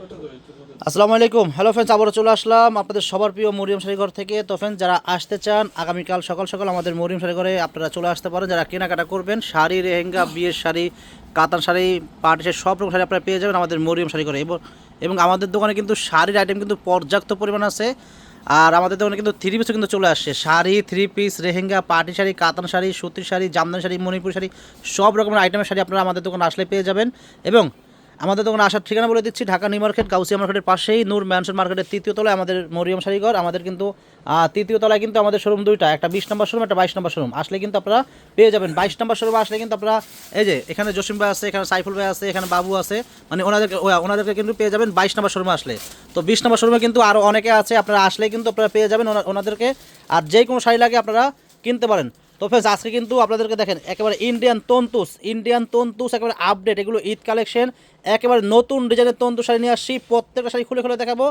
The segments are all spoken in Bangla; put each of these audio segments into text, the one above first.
আসসালামু আলাইকুম। হ্যালো ফ্রেন্ডস আবারও চলে আসলাম আপনাদের সবার প্রিয় মরিয়ম শাড়িঘর থেকে। তো ফ্রেন্ডস যারা আসতে চান, আগামীকাল সকাল সকাল আমাদের মরিয়ম শাড়িঘরে আপনারা চলে আসতে পারেন। যারা কেনাকাটা করবেন, শাড়ি রেহেঙ্গা বিয়ের শাড়ি, কাতান শাড়ি পাটের সব রকম শাড়ি আপনারা পেয়ে যাবেন আমাদের মরিয়ম শাড়িঘরে। এবং এবং আমাদের দোকানে কিন্তু শাড়ির আইটেম কিন্তু পর্যাপ্ত পরিমাণ আছে। আর আমাদের দোকানে কিন্তু থ্রি পিসও কিন্তু চলে আসছে। শাড়ি থ্রি পিস রেহেঙ্গা পাটি শাড়ি, কাতান শাড়ি, সুতির শাড়ি, জামদানি শাড়ি, মণিপুর শাড়ি, সব রকমের আইটেমের শাড়ি আপনারা আমাদের দোকানে আসলে পেয়ে যাবেন। এবং আমাদের দোকানে আসার ঠিকানা বলে দিচ্ছি। ঢাকা নিউ মার্কেট, গাউসিয়া মার্কেটের পাশেই। নূর ম্যানশন মার্কেটের তৃতীয় তলায় আমাদের মরিয়ম শাড়িঘর আমাদের কিন্তু তৃতীয় তলায় কিন্তু আমাদের শোরুম দুইটা। একটা বিশ নম্বর শোরুম একটা বাইশ নম্বর শোরুম আসলে কিন্তু আপনারা পেয়ে যাবেন। বাইশ নম্বর শোরুম আসলে কিন্তু আপনারা, এই যে, এখানে জসিম ভাই আছে, এখানে সাইফুল ভাই আছে, এখানে বাবু আছে মানে ওনাদেরকে ওনাদেরকে কিন্তু পেয়ে যাবেন বাইশ নম্বর শোরুমে আসলে। তো বিশ নম্বর শোরুমে কিন্তু আরও অনেকে আছে, আপনারা আসলে কিন্তু আপনারা পেয়ে যাবেন ওনা- ওনাদেরকে। আর যে কোনো শাড়ি লাগে আপনারা কিনতে পারেন। তো ফ্রেন্ডস আজকে কিন্তু আপনাদেরকে দেখেন, একেবারে ইন্ডিয়ান তন্তুস ইন্ডিয়ান তন্তুস, একেবারে আপডেট এগুলো ঈদ কালেকশন একেবারে নতুন ডিজাইনের তন্তু শাড়ি নিয়ে আসছি, প্রত্যেকটা শাড়ি খুলে খুলে দেখাবো।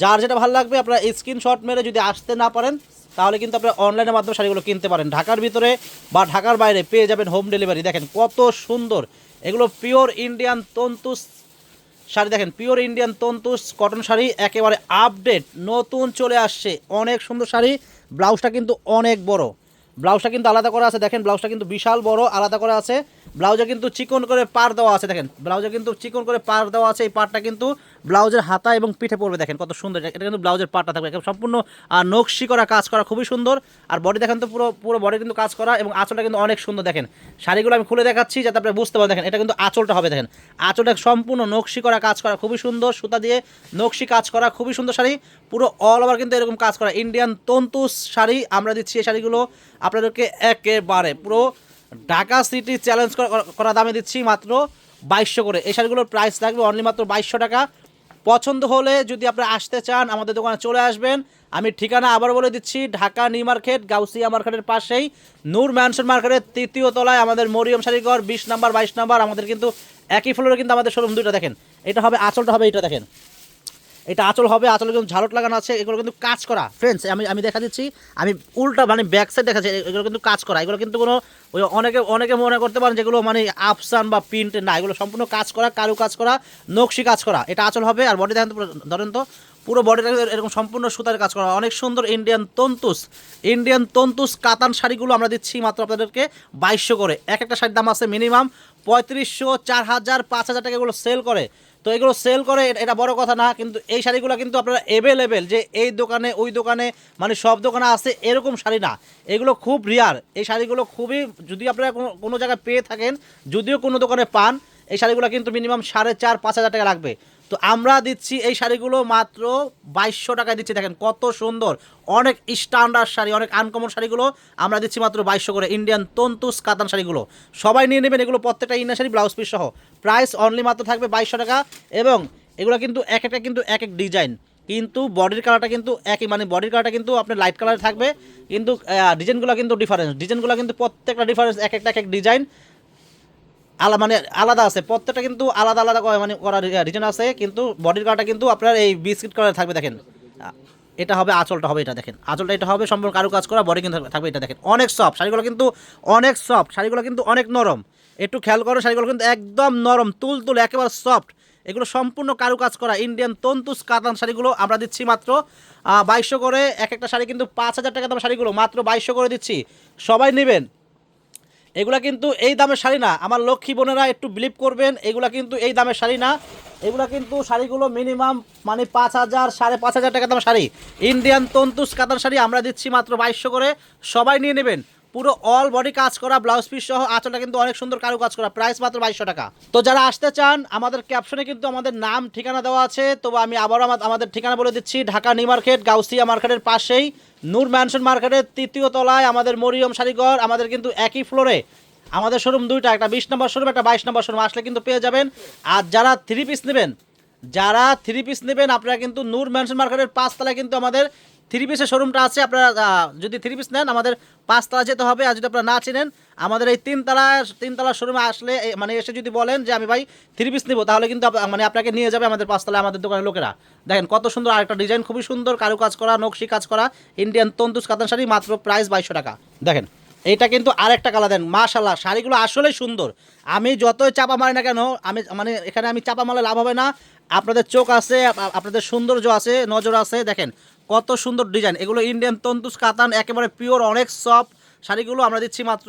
যার যেটা ভালো লাগবে, আপনারা স্ক্রিনশট মেরে যদি আসতে না পারেন, তাহলে কিন্তু আপনারা অনলাইনের মাধ্যমে শাড়িগুলো কিনতে পারেন। ঢাকার ভিতরে বা ঢাকার বাইরে পেয়ে যাবেন হোম ডেলিভারি দেখেন কত সুন্দর। এগুলো পিওর ইন্ডিয়ান তন্তুস শাড়ি, দেখেন পিওর ইন্ডিয়ান তন্তুস কটন শাড়ি, একেবারে আপডেট নতুন চলে আসছে। অনেক সুন্দর শাড়ি, ব্লাউজটা কিন্তু অনেক বড়। ব্লাউজটা কিন্তু আলাদা করা আছে, দেখেন ব্লাউজটা কিন্তু বিশাল বড়, আলাদা করা আছে। ব্লাউজে কিন্তু চিকন করে পার দেওয়া আছে, দেখেন। ব্লাউজে কিন্তু চিকন করে পার দেওয়া আছে, এই পারটা কিন্তু ব্লাউজের হাতা এবং পিঠে পড়বে দেখেন কত সুন্দর। এটা কিন্তু ব্লাউজের পারটা থাকবে সম্পূর্ণ নকশি করা কাজ করা খুবই সুন্দর। আর বডি দেখেন তো পুরো পুরো বডি কিন্তু কাজ করা এবং আঁচলটা কিন্তু অনেক সুন্দর, দেখেন। শাড়িগুলো আমি খুলে দেখাচ্ছি যাতে আপনি বুঝতে পারেন, দেখেন, এটা কিন্তু আঁচলটা হবে, দেখেন। আঁচলটা সম্পূর্ণ নকশি করা কাজ করা, খুবই সুন্দর, সুতা দিয়ে নকশি কাজ করা, খুবই সুন্দর শাড়ি। পুরো অল ওভার কিন্তু এরকম কাজ করা ইন্ডিয়ান তন্তুস শাড়ি, আমরা দিচ্ছি এই শাড়িগুলো আপনাদেরকে একেবারে পুরো ঢাকা সিটি চ্যালেঞ্জ করা দামে দিচ্ছি মাত্র বাইশশো করে। এই শাড়িগুলোর প্রাইস থাকবে অনলি মাত্র বাইশশো টাকা। পছন্দ হলে যদি আপনি আসতে চান, আমাদের দোকানে চলে আসবেন। আমি ঠিকানা আবার বলে দিচ্ছি, ঢাকা নিউ মার্কেট, গাউসিয়া মার্কেটের পাশেই। নূর ম্যানশন মার্কেটের তৃতীয় তলায় আমাদের মরিয়ম শাড়িঘর বিশ নাম্বার, বাইশ নাম্বার, আমাদের কিন্তু একই ফ্লোরে কিন্তু আমাদের শোরুম দুইটা দেখেন। এটা হবে, আচলটা হবে এটা দেখেন। এটা আঁচল হবে আঁচলে কিন্তু ঝালট লাগানো আছে, এগুলো কিন্তু কাজ করা। ফ্রেন্ডস আমি আমি দেখা দিচ্ছি, আমি উল্টা মানে ব্যাক সাইড দেখাচ্ছি এগুলো কিন্তু কাজ করা, এগুলো কিন্তু কোনো, ওই অনেকে অনেকে মনে করতে পারেন যেগুলো মানে আফসান বা প্রিন্ট না, এগুলো সম্পূর্ণ কাজ করা কারু কাজ করা, নকশি কাজ করা, এটা আঁচল হবে, আর বডি দেখেন ধরেন তো, পুরো বডিটা এরকম সম্পূর্ণ সুতার কাজ করা, অনেক সুন্দর ইন্ডিয়ান তন্তুস ইন্ডিয়ান তন্তুস কাতান শাড়িগুলো আমরা দিচ্ছি মাত্র আপনাদেরকে বাইশশো করে। এক একটা শাড়ির দাম আছে মিনিমাম পঁয়ত্রিশশো, চার হাজার, পাঁচ হাজার টাকা এগুলো সেল করে। তো এগুলো সেল করে এটা- বড় কথা না, কিন্তু এই শাড়িগুলো কিন্তু আপনারা অ্যাভেলেবেল যে এই দোকানে, ওই দোকানে মানে সব দোকানে আছে, এরকম শাড়ি না। এগুলো খুব রিয়ার এই শাড়িগুলো খুবই, যদি আপনারা কোনো কোনো জায়গায় পেয়ে থাকেন, যদিও কোনো দোকানে পান, এই শাড়িগুলো কিন্তু মিনিমাম সাড়ে চার, পাঁচ হাজার টাকা লাগবে। তো আমরা দিচ্ছি এই শাড়িগুলো মাত্র বাইশশো টাকায় দিচ্ছি। দেখেন কত সুন্দর। অনেক স্ট্যান্ডার্ড শাড়ি, অনেক আনকমন শাড়িগুলো আমরা দিচ্ছি মাত্র বাইশশো করে। ইন্ডিয়ান তন্তুস কাতান শাড়িগুলো। সবাই নিয়ে নেবেন এগুলো, প্রত্যেকটা ইন্ডিয়ান শাড়ি ব্লাউজ পিস সহ। প্রাইস অনলি মাত্র থাকবে বাইশশো টাকা এবং এগুলো কিন্তু এক একটা কিন্তু এক এক ডিজাইন কিন্তু বডির কালারটা কিন্তু একই মানে বডির কালারটা কিন্তু আপনার লাইট কালারে থাকবে। কিন্তু ডিজাইনগুলো কিন্তু ডিফারেন্স ডিজাইনগুলো কিন্তু প্রত্যেকটা ডিফারেন্স এক একটা এক এক ডিজাইন আলা মানে আলাদা আছে। প্রত্যেকটা কিন্তু আলাদা আলাদা মানে করা ডিজাইন আছে, কিন্তু বডির কালারটা কিন্তু আপনার এই বিস্কিট কালার থাকবে, দেখেন। এটা হবে, আঁচলটা হবে এটা, দেখেন। আঁচলটা এটা হবে সম্পূর্ণ কারু কাজ করা বডি কিন্তু থাকবে- এটা, দেখেন। অনেক সফট শাড়িগুলো কিন্তু অনেক সফট শাড়িগুলো কিন্তু অনেক নরম। একটু খেয়াল করো, শাড়িগুলো কিন্তু একদম নরম, তুল তুল, একেবারে সফট এগুলো সম্পূর্ণ কারু কাজ করা ইন্ডিয়ান তন্তুস কাতান শাড়িগুলো আমরা দিচ্ছি মাত্র বাইশশো করে, এক একটা শাড়ি কিন্তু পাঁচ হাজার টাকা দাম শাড়িগুলো, মাত্র বাইশশো করে দিচ্ছি। সবাই নেবেন। এগুলা কিন্তু এই দামের শাড়ি না। আমার লক্ষ্মী বোনেরা একটু বিলিভ করবেন, এগুলা কিন্তু এই দামের শাড়ি না। এগুলা কিন্তু শাড়িগুলো মিনিমাম মানে পাঁচ হাজার, সাড়ে পাঁচ হাজার টাকা দামে শাড়ি। ইন্ডিয়ান তন্তুস কাতার শাড়ি আমরা দিচ্ছি মাত্র বাইশশো করে। সবাই নিয়ে নেবেন। পুরো অল বডি কাজ করা ব্লাউজ পিস সহ আঁচলটা কিন্তু অনেক সুন্দর কারু কাজ করা। প্রাইস মাত্র বাইশশো টাকা। তো যারা আসতে চান, আমাদের ক্যাপশনে কিন্তু আমাদের নাম, ঠিকানা দেওয়া আছে। তো আমি আবারও আমা- আমাদের ঠিকানা বলে দিচ্ছি, ঢাকা নিউ মার্কেট, গাউসিয়া মার্কেটের পাশেই। নূর ম্যানশন মার্কেটের তৃতীয় তলায় আমাদের মরিয়ম শাড়িঘর, আমাদের কিন্তু একই ফ্লোরে আমাদের শোরুম দুইটা, একটা বিশ নম্বর শোরুম একটা বাইশ নম্বর শোরুম আসলে কিন্তু পেয়ে যাবেন। আর যারা থ্রি পিস নেবেন, যারা থ্রি পিস নেবেন, আপনারা কিন্তু নূর ম্যানশন মার্কেটের পাঁচতলায় কিন্তু আমাদের থ্রি পিসের শোরুমটা আছে, আপনারা যদি থ্রি পিস নেন, আমাদের পাঁচতলা যেতে হবে, আর যদি আপনারা না চিনেন, আমাদের এই তিনতলা তিনতলা শোরুমে আসলে মানে এসে যদি বলেন যে আমি ভাই থ্রি পিস নেব, তাহলে কিন্তু মানে আপনাকে নিয়ে যাবে আমাদের পাঁচতলায় আমাদের দোকানের লোকেরা। দেখেন কত সুন্দর আরেকটা ডিজাইন খুবই সুন্দর কারু কাজ করা, নকশি কাজ করা ইন্ডিয়ান তন্তুস কাতান শাড়ি, মাত্র প্রাইস বাইশশো টাকা। দেখেন এইটা কিন্তু আর একটা কালার দেন মাশাল্লাহ শাড়িগুলো আসলেই সুন্দর। আমি যতই চাপা মারি না কেন, আমি মানে এখানে আমি চাপা মারলে লাভ হবে না। আপনাদের চোখ আছে আপনাদের সৌন্দর্য আছে, নজর আছে, দেখেন কত সুন্দর ডিজাইন। এগুলো ইন্ডিয়ান তন্তুস কাতান, একেবারে পিওর অনেক সফট শাড়িগুলো আমরা দিচ্ছি মাত্র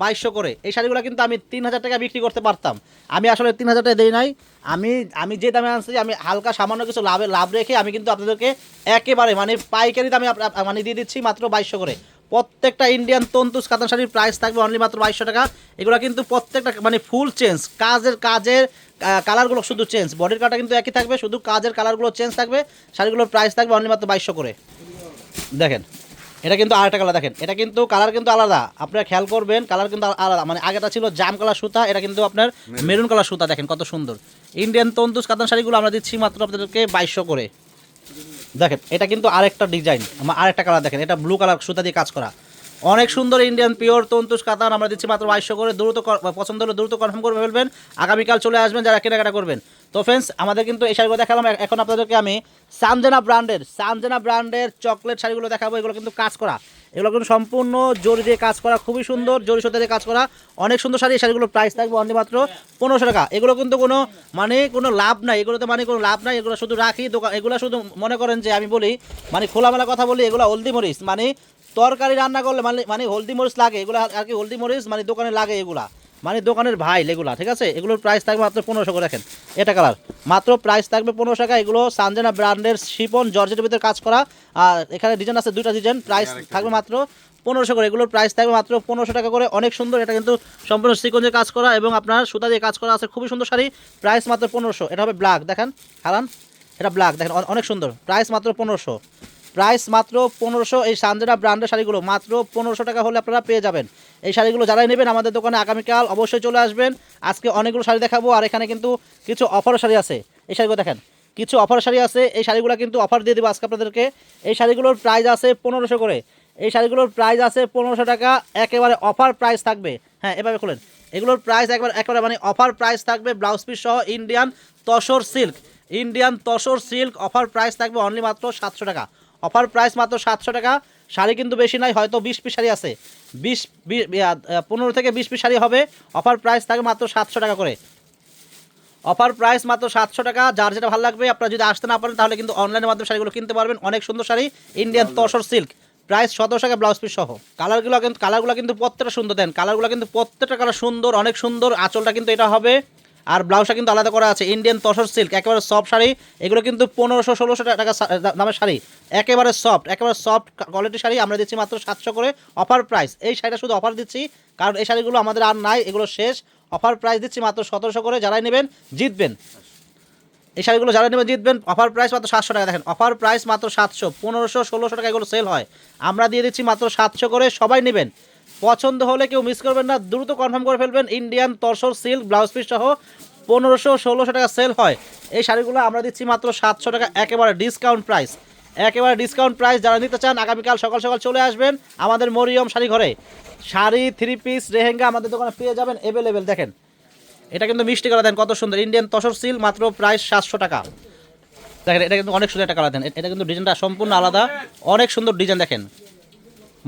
বাইশশো করে। এই শাড়িগুলো কিন্তু আমি তিন হাজার টাকা বিক্রি করতে পারতাম। আমি আসলে তিন হাজার টাকা দিই নাই। আমি আমি যে দামে আনছি, আমি হালকা সামান্য কিছু লাভে, লাভ রেখে আমি কিন্তু আপনাদেরকে একেবারে মানে পাইকারি দামে মানে দিয়ে দিচ্ছি মাত্র বাইশশো করে। প্রত্যেকটা ইন্ডিয়ান তন্তুস কাতান শাড়ির প্রাইস থাকবে অনলি মাত্র বাইশশো টাকা। এগুলো কিন্তু প্রত্যেকটা মানে ফুল চেঞ্জ কাজের কাজের কালারগুলো শুধু চেঞ্জ বডির কালারটা কিন্তু একই থাকবে শুধু কাজের কালারগুলো চেঞ্জ থাকবে শাড়িগুলোর প্রাইস থাকবে অনলি মাত্র বাইশশো করে। দেখেন এটা কিন্তু আরেকটা কালার দেখেন এটা কিন্তু কালার কিন্তু আলাদা। আপনারা খেয়াল করবেন কালার কিন্তু আলাদা। মানে আগেটা ছিল জাম কালার সুতা এটা কিন্তু আপনার মেরুন কালার সুতা। দেখেন কত সুন্দর। ইন্ডিয়ান তন্তুস কাতান শাড়িগুলো আমরা দিচ্ছি মাত্র আপনাদেরকে বাইশশো করে। দেখেন, এটা কিন্তু আরেকটা ডিজাইন আরেকটা কালার দেখেন, এটা ব্লু কালার সুতা দিয়ে কাজ করা। অনেক সুন্দর ইন্ডিয়ান পিওর তন্তুস কাতান, আমরা দিচ্ছি মাত্র বাইশশো করে। দ্রুত পছন্দ হলে দ্রুত কনফার্ম করে ফেলবেন। আগামীকাল চলে আসবেন যারা কেনাকাটা করবেন। তো ফ্রেন্ডস আমাদের কিন্তু এই শাড়িগুলো দেখালাম। এখন আপনাদেরকে আমি সানজেনা ব্র্যান্ডের সানজেনা ব্র্যান্ডের চকলেট শাড়িগুলো দেখাবো। এগুলো কিন্তু কাজ করা। এগুলো কিন্তু সম্পূর্ণ জরি দিয়ে কাজ করা, খুবই সুন্দর জরি সুতা দিয়ে কাজ করা। অনেক সুন্দর শাড়ি শাড়িগুলোর প্রাইস থাকবে অনলি মাত্র পনেরোশো টাকা। এগুলো কিন্তু কোনো মানে কোনো লাভ নাই। এগুলোতে মানে কোনো লাভ নাই। এগুলো শুধু রাখি দোকান এগুলো শুধু মনে করেন যে আমি বলি মানে খোলামেলা কথা বলি, এগুলো হলদি মরিচ। মানে তরকারি রান্না করলে মানে মানে হলদি মরিচ লাগে, এগুলো আর কি হলদি মরিচ মানে দোকানে লাগে এগুলা। মানে দোকানের ভাই এগুলা ঠিক আছে? এগুলোর প্রাইস থাকবে মাত্র পনেরোশো করে দেখেন। এটা কালার মাত্র প্রাইস থাকবে পনেরোশো টাকা। এগুলো সানজেনা ব্র্যান্ডের শিপন জর্জেটের ভিতরে কাজ করা। আর এখানে ডিজাইন আছে দুইটা ডিজাইন প্রাইস থাকবে মাত্র পনেরোশো করে। এগুলোর প্রাইস থাকবে মাত্র পনেরোশো টাকা করে। অনেক সুন্দর। এটা কিন্তু সম্পূর্ণ সিকোঞ্জে কাজ করা এবং আপনার সুতা দিয়ে কাজ করা আছে। খুবই সুন্দর শাড়ি। প্রাইস মাত্র পনেরোশো। এটা হবে ব্ল্যাক দেখেন হারান। এটা ব্ল্যাক দেখেন অনেক সুন্দর। প্রাইস মাত্র পনেরোশো। প্রাইস মাত্র পনেরোশো, এই সানজেনা ব্র্যান্ডের শাড়িগুলো মাত্র পনেরোশো টাকা হলে আপনারা পেয়ে যাবেন। এই শাড়িগুলো যারাই নেবেন আমাদের দোকানে আগামীকাল অবশ্যই চলে আসবেন। আজকে অনেকগুলো শাড়ি দেখাবো আর এখানে কিন্তু কিছু অফার শাড়ি আছে। এই শাড়িগুলো দেখেন, কিছু অফার শাড়ি আছে। এই শাড়িগুলো কিন্তু অফার দিয়ে দেবো আজকে আপনাদেরকে। এই শাড়িগুলোর প্রাইস আছে পনেরোশো করে। এই শাড়িগুলোর প্রাইস আছে পনেরোশো টাকা। একেবারে অফার প্রাইস থাকবে। হ্যাঁ এভাবে খুলেন। এগুলোর প্রাইস একবার একেবারে মানে অফার প্রাইস থাকবে ব্লাউজ পিস সহ Indian tussar silk. Indian tussar silk offer price থাকবে অনলি মাত্র সাতশো টাকা। অফার প্রাইস মাত্র সাতশো টাকা। শাড়ি কিন্তু বেশি নাই হয়তো বিশ পিস শাড়ি আছে। বিশ পনেরো থেকে বিশ পিস শাড়ি হবে। অফার প্রাইস থাকবে মাত্র সাতশো টাকা করে। অফার প্রাইস মাত্র সাতশো টাকা। যার যেটা ভালো লাগবে আপনারা যদি আসতে না পারেন তাহলে কিন্তু অনলাইনের মাধ্যমে শাড়িগুলো কিনতে পারবেন। অনেক সুন্দর sari Indian tussar silk price সতেরোশো টাকা ব্লাউজ পিস সহ। কালারগুলো কিন্তু কালারগুলো কিন্তু প্রত্যেকটা সুন্দর দেন। কালারগুলো কিন্তু প্রত্যেকটা কালার সুন্দর অনেক সুন্দর। আঁচলটা কিন্তু এটা হবে আর ব্লাউজটা কিন্তু আলাদা করা আছে ইন্ডিয়ান তসর সিল্ক একেবারে সফট শাড়ি, এগুলো কিন্তু পনেরোশো, ষোলোশো টাকা দামের শাড়ি। একেবারে সফট একেবারে সফট কোয়ালিটি শাড়ি, আমরা দিচ্ছি মাত্র সাতশো করে অফার প্রাইস এই শাড়িটা শুধু অফার দিচ্ছি, কারণ এই শাড়িগুলো আমাদের আর নাই, এগুলো শেষ। অফার প্রাইস দিচ্ছি মাত্র সতেরোশো করে, যারাই নেবেন জিতবেন। এই শাড়িগুলো যারা নেবেন জিতবেন অফার প্রাইস মাত্র সাতশো টাকা। দেখেন অফার প্রাইস মাত্র সাতশো, পনেরোশো, ষোলোশো টাকা এগুলো সেল হয়। আমরা দিয়ে দিচ্ছি মাত্র সাতশো করে, সবাই নেবেন। পছন্দ হলে কেউ মিস করবেন না, দ্রুত কনফার্ম করে ফেলবেন Indian tussar silk blouse piece সহ পনেরোশো ষোলোশো টাকা সেল হয়। এই শাড়িগুলো আমরা দিচ্ছি মাত্র সাতশো টাকা, একেবারে ডিসকাউন্ট প্রাইস একেবারে ডিসকাউন্ট প্রাইস যারা নিতে চান, আগামীকাল সকাল সকাল চলে আসবেন আমাদের মরিয়ম শাড়ি ঘরে। শাড়ি থ্রি পিস রেহেঙ্গা আমাদের দোকানে পেয়ে যাবেন অ্যাভেলেবেল দেখেন। এটা কিন্তু মিষ্টি কালার দেন কত সুন্দর। ইন্ডিয়ান তসর সিল মাত্র প্রায় সাতশো টাকা। দেখেন, এটা কিন্তু অনেক সুন্দর একটা কালার দেন এটা কিন্তু ডিজাইনটা সম্পূর্ণ আলাদা। অনেক সুন্দর ডিজাইন, দেখেন।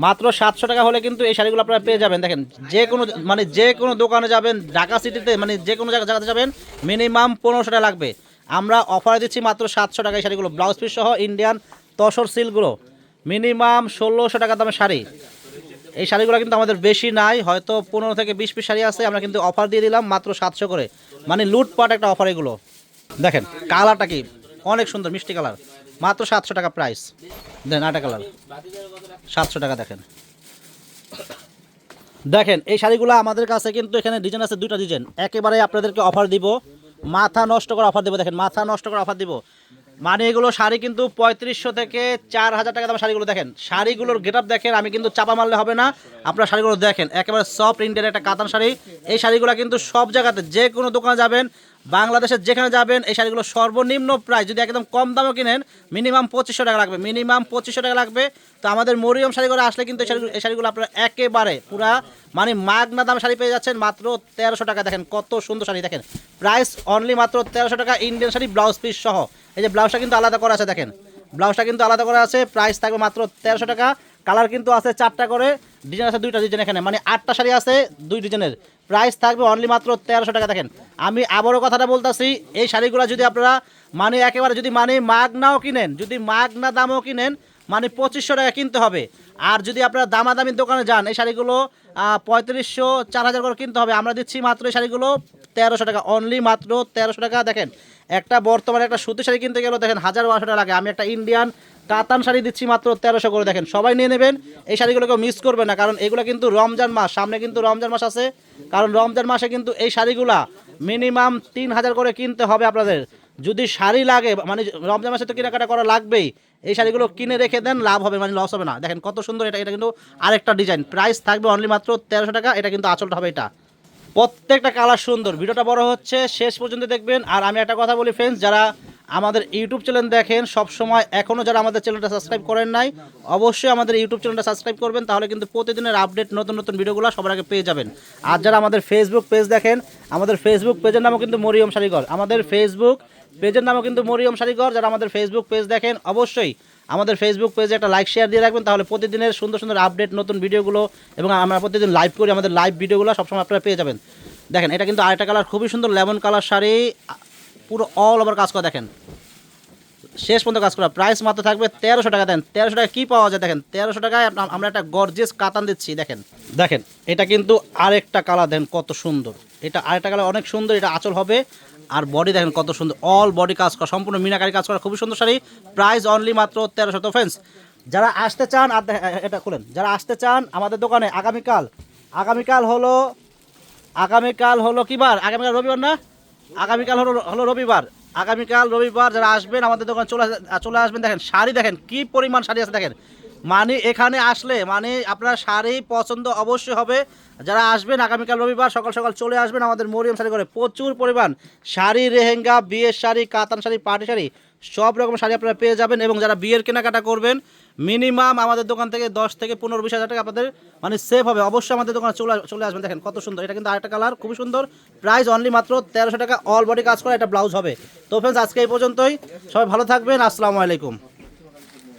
মাত্র সাতশো টাকা হলে কিন্তু এই শাড়িগুলো আপনারা পেয়ে যাবেন। দেখেন, যে কোনো মানে যে কোনো দোকানে যাবেন, ঢাকা সিটিতে মানে যে কোনো জায়গা জায়গাতে যাবেন, মিনিমাম পনেরোশো টাকা লাগবে। আমরা অফারে দিচ্ছি মাত্র সাতশো টাকা এই শাড়িগুলো। ব্লাউজ পিস সহ ইন্ডিয়ান তসর সিলগুলো মিনিমাম ষোলোশো টাকা দামের শাড়ি। এই শাড়িগুলো কিন্তু আমাদের বেশি নাই, হয়তো পনেরো থেকে বিশ পিস শাড়ি আছে, আমরা কিন্তু অফার দিয়ে দিলাম মাত্র সাতশো করে। মানে লুটপাট একটা অফার এগুলো। দেখেন, কালারটা কি? অনেক সুন্দর, মিষ্টি কালার। মাত্র সাতশো টাকা প্রাইস দেন আটা কালার সাতশো টাকা দেখেন। দেখেন, এই শাড়িগুলো আমাদের কাছে কিন্তু এখানে ডিজাইন আছে দুইটা ডিজাইন একেবারে আপনাদেরকে অফার দিব। মাথা নষ্ট করে অফার দেবো, দেখেন, মাথা নষ্ট করে অফার দিব। মানে এগুলো শাড়ি কিন্তু পঁয়ত্রিশশো থেকে চার হাজার টাকা দাম শাড়িগুলো, দেখেন। শাড়িগুলোর গেট আপ দেখেন, আমি কিন্তু চাপা মারলে হবে না। আপনার শাড়িগুলো দেখেন, একেবারে সফট ইন্ডিয়ান একটা কাতান শাড়ি। এই শাড়িগুলো কিন্তু সব জায়গাতে যে কোনো দোকানে যাবেন বাংলাদেশের যেখানে যাবেন, এই শাড়িগুলো সর্বনিম্ন প্রাইস যদি একদম কম দামও কিনেন মিনিমাম পঁচিশশো টাকা লাগবে মিনিমাম পঁচিশশো টাকা লাগবে। তো আমাদের মরিয়ম শাড়িগুলো আসলে কিন্তু এই শাড়িগুলো এই শাড়িগুলো আপনারা একেবারে পুরা মানে মাগনা দাম শাড়ি পেয়ে যাচ্ছেন, মাত্র তেরোশো টাকা। দেখেন কত সুন্দর শাড়ি, দেখেন। প্রাইস অনলি মাত্র তেরোশো টাকা ইন্ডিয়ান শাড়ি ব্লাউজ পিস সহ। এই যে ব্লাউজটা কিন্তু আলাদা করা আছে, দেখেন। ব্লাউজটা কিন্তু আলাদা করা আছে প্রাইস থাকবে মাত্র তেরোশো টাকা। কালার কিন্তু আছে চারটা করে ডিজাইন আছে দুইটা ডিজাইন এখানে। মানে আটটা শাড়ি আছে, দুই ডিজাইনের প্রাইস থাকবে অনলি মাত্র তেরোশো টাকা। দেখেন, আমি আবারও কথাটা বলতেছি, এই শাড়িগুলো যদি আপনারা মানে একেবারে যদি মানে মাগ নাও কিনেন, যদি মাগ না দামও কিনেন মানে পঁচিশশো টাকা কিনতে হবে। আর যদি আপনারা দামাদামি দোকানে যান, এই শাড়িগুলো পঁয়ত্রিশশো, চার হাজার করে কিনতে হবে। আমরা দিচ্ছি মাত্র এই শাড়িগুলো তেরোশো টাকা অনলি মাত্র তেরোশো টাকা। দেখেন, একটা বর্তমানে একটা সুতি শাড়ি কিনতে গেলেও দেখেন হাজার বারোশো টাকা লাগে। আমি একটা ইন্ডিয়ান কাতান শাড়ি দিচ্ছি মাত্র তেরোশো করে। দেখেন, সবাই নিয়ে নেবেন। এই শাড়িগুলোকে মিস করবেন না, কারণ এগুলো কিন্তু রমজান মাস। সামনে কিন্তু রমজান মাস আছে। কারণ রমজান মাসে কিন্তু এই শাড়িগুলা মিনিমাম তিন হাজার করে কিনতে হবে আপনাদের। যদি শাড়ি লাগে মানে রমজান মাসে তো কেনাকাটা করা লাগবেই, এই শাড়িগুলো কিনে রেখে দেন, লাভ হবে মানে লস হবে না। দেখেন কত সুন্দর এটা এটা কিন্তু আরেকটা ডিজাইন প্রাইস থাকবে অনলি মাত্র তেরোশো টাকা, এটা কিন্তু আচলটা হবে এটা। প্রত্যেকটা কালার সুন্দর। ভিডিওটা বড় হচ্ছে, শেষ পর্যন্ত দেখবেন। আর আমি একটা কথা বলি ফ্রেন্ডস যারা আমাদের ইউটিউব চ্যানেল দেখেন সব সময় এখনও যারা আমাদের চ্যানেলটা সাবস্ক্রাইব করেন নাই, অবশ্যই আমাদের ইউটিউব চ্যানেলটা সাবস্ক্রাইব করবেন, তাহলে কিন্তু প্রতিদিনের আপডেট নতুন নতুন ভিডিওগুলো সবার আগে পেয়ে যাবেন। আর যারা আমাদের ফেসবুক পেজ দেখেন, আমাদের ফেসবুক পেজের নামও কিন্তু মরিয়ম শাড়িঘর আমাদের ফেসবুক পেজের নামও কিন্তু মরিয়ম শাড়িঘর যারা আমাদের ফেসবুক পেজ দেখেন, অবশ্যই আমাদের ফেসবুক পেজে একটা লাইক শেয়ার দিয়ে রাখবেন, তাহলে প্রতিদিনের সুন্দর সুন্দর আপডেট নতুন ভিডিওগুলো এবং আমরা প্রতিদিন লাইভ করি, আমাদের লাইভ ভিডিওগুলো সবসময় আপনারা পেয়ে যাবেন। দেখেন, এটা কিন্তু আরেকটা কালার খুবই সুন্দর লেমন কালার শাড়ি, পুরো অল ওভার কাজ করা, দেখেন। শেষ পর্যন্ত কাজ করা প্রাইস মাত্র থাকবে তেরোশো টাকা দেন তেরোশো টাকা কী পাওয়া যায়, দেখেন, তেরোশো টাকায় আমরা একটা গর্জেস কাতান দিচ্ছি, দেখেন। দেখেন, এটা কিন্তু আরেকটা কালার দেন কত সুন্দর। এটা আরেকটা কালার অনেক সুন্দর, এটা আঁচল হবে আর বডি দেখেন কত সুন্দর। অল বডি কাজ করা, সম্পূর্ণ মিনাকারি কাজ করা, খুবই সুন্দর শাড়ি। প্রাইস অনলি মাত্র তেরোশো তো ফ্রেন্ডস যারা আসতে চান, আর এটা খুলেন। যারা আসতে চান, আমাদের দোকানে আগামীকাল আগামীকাল হলো আগামীকাল হলো কি বার? আগামীকাল রবিবার না? আগামীকাল হলো হলো রবিবার। আগামীকাল রবিবার যারা আসবেন, আমাদের দোকানে চলে চলে আসবেন। দেখেন, শাড়ি দেখেন, কি পরিমাণ শাড়ি আছে দেখেন। মানে এখানে আসলে মানে আপনার শাড়ি পছন্দ অবশ্যই হবে। যারা আসবেন আগামীকাল রবিবার সকাল সকাল চলে আসবেন আমাদের মরিয়াম শাড়ি করে প্রচুর পরিমাণ শাড়ি রেহেঙ্গা বিয়ের শাড়ি, কাতান শাড়ি, পাটি শাড়ি, সব রকম শাড়ি আপনারা পেয়ে যাবেন এবং যারা বিয়ের কেনাকাটা করবেন মিনিমাম আমাদের দোকান থেকে দশ থেকে পনেরো বিশ হাজার টাকা আপনাদের মানে সেভ হবে। অবশ্যই আমাদের দোকানে চলে চলে আসবেন। দেখেন কত সুন্দর। এটা কিন্তু আরেকটা কালার খুবই সুন্দর। প্রাইস অনলি মাত্র তেরোশো টাকা অল বডি কাজ করা, এটা ব্লাউজ হবে। তো ফ্রেন্ডস আজকে এই পর্যন্তই। সবাই ভালো থাকবেন। আসসালামু আলাইকুম।